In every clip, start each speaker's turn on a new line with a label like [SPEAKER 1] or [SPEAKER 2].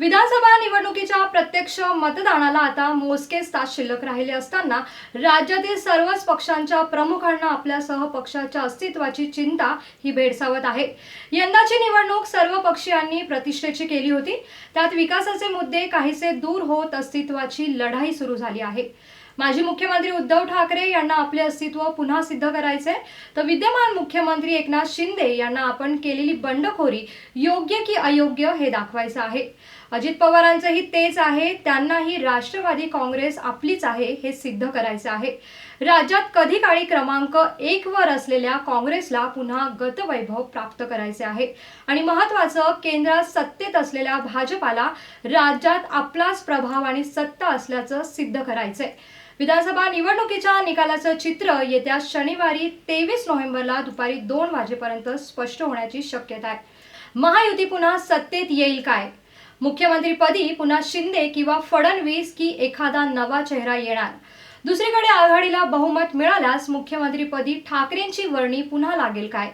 [SPEAKER 1] विधानसभा निवडणुकीच्या प्रत्यक्ष मतदानाला आता मोजकेच तास शिल्लक राहिले असताना राज्यातील सर्वच पक्षांच्या प्रमुखांना आपल्यासह पक्षाच्या अस्तित्वाची चिंता ही भेडसावत आहे. यंदाची निवडणूक सर्व पक्षीयांनी प्रतिष्ठेची केली होती. त्यात विकासाचे मुद्दे काहीसे दूर होत अस्तित्वाची लढाई सुरू झाली आहे. माजी मुख्यमंत्री उद्धव ठाकरे यांना आपले अस्तित्व पुन्हा सिद्ध करायचे तर विद्यमान मुख्यमंत्री एकनाथ शिंदे यांना आपण केलेली बंडखोरी योग्य की अयोग्य हे दाखवायचं आहे. अजित पवारांचंही तेच आहे त्यांनाही राष्ट्रवादी काँग्रेस आपलीच आहे हे सिद्ध करायचं आहे. राज्यात कधी काळी क्रमांक एक वर असलेल्या काँग्रेसला पुन्हा गतवैभव प्राप्त करायचे आहे. आणि महत्वाचं केंद्रात सत्तेत असलेल्या भाजपाला राज्यात आपलाच प्रभाव आणि सत्ता असल्याचं सिद्ध करायचंय. विधानसभा निवडणुकीच्या निकालाचं चित्र येत्या शनिवारी तेवीस नोव्हेंबरला दुपारी दोन वाजेपर्यंत स्पष्ट होण्याची शक्यता आहे. महायुती पुन्हा सत्तेत येईल काय? मुख्यमंत्रीपदी पुन्हा शिंदे किंवा फडणवीस की एखादा नवा चेहरा येणार. दुसरीकडे आघाडीला बहुमत मिळाल्यास मुख्यमंत्रीपदी ठाकरेंची वर्णी पुन्हा लागेल काय?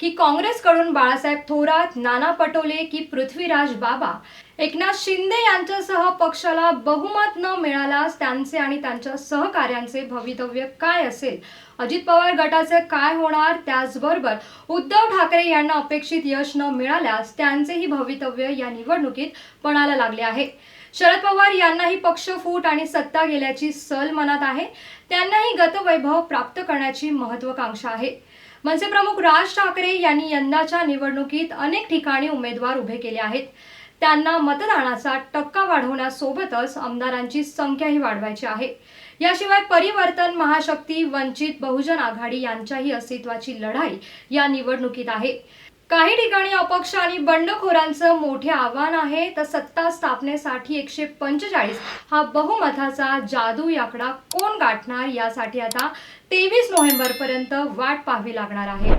[SPEAKER 1] की काँग्रेसकडून बाळासाहेब थोरात नाना पटोले की पृथ्वीराज बाबा? एकनाथ शिंदे यांच्यासह पक्षाला बहुमत न मिळाल्यास त्यांचे आणि त्यांच्या सहकाऱ्यांचे भवितव्य काय असेल? अजित पवार गटाचे काय होणार? त्याचबरोबर उद्धव ठाकरे यांना अपेक्षित यश न मिळाल्यास त्यांचेही भवितव्य या निवडणुकीत पणाला लागले आहे. शरद पवार यांनाही पक्ष फूट आणि सत्ता गेल्याची सल मनात आहे. त्यांनाही गतवैभव प्राप्त करण्याची महत्वाकांक्षा आहे. मनसे प्रमुख राज ठाकरे यांनी यंदाच्या निवडणुकीत अनेक ठिकाणी उमेदवार उभे केले आहेत. त्यांना मतदानाचा टक्का वाढवण्यासोबतच आमदारांची संख्याही वाढवायची आहे. याशिवाय परिवर्तन महाशक्ती वंचित बहुजन आघाडी यांच्याही अस्तित्वाची लढाई या निवडणुकीत आहे. काही ठिकाणी अपक्ष आणि बंडखोरांचं मोठे आव्हान आहे तर सत्ता स्थापनेसाठी एकशे पंचेचाळीस हा बहुमताचा जादू याकडा कोण गाठणार यासाठी आता तेवीस नोव्हेंबर पर्यंत वाट पाहावी लागणार आहे.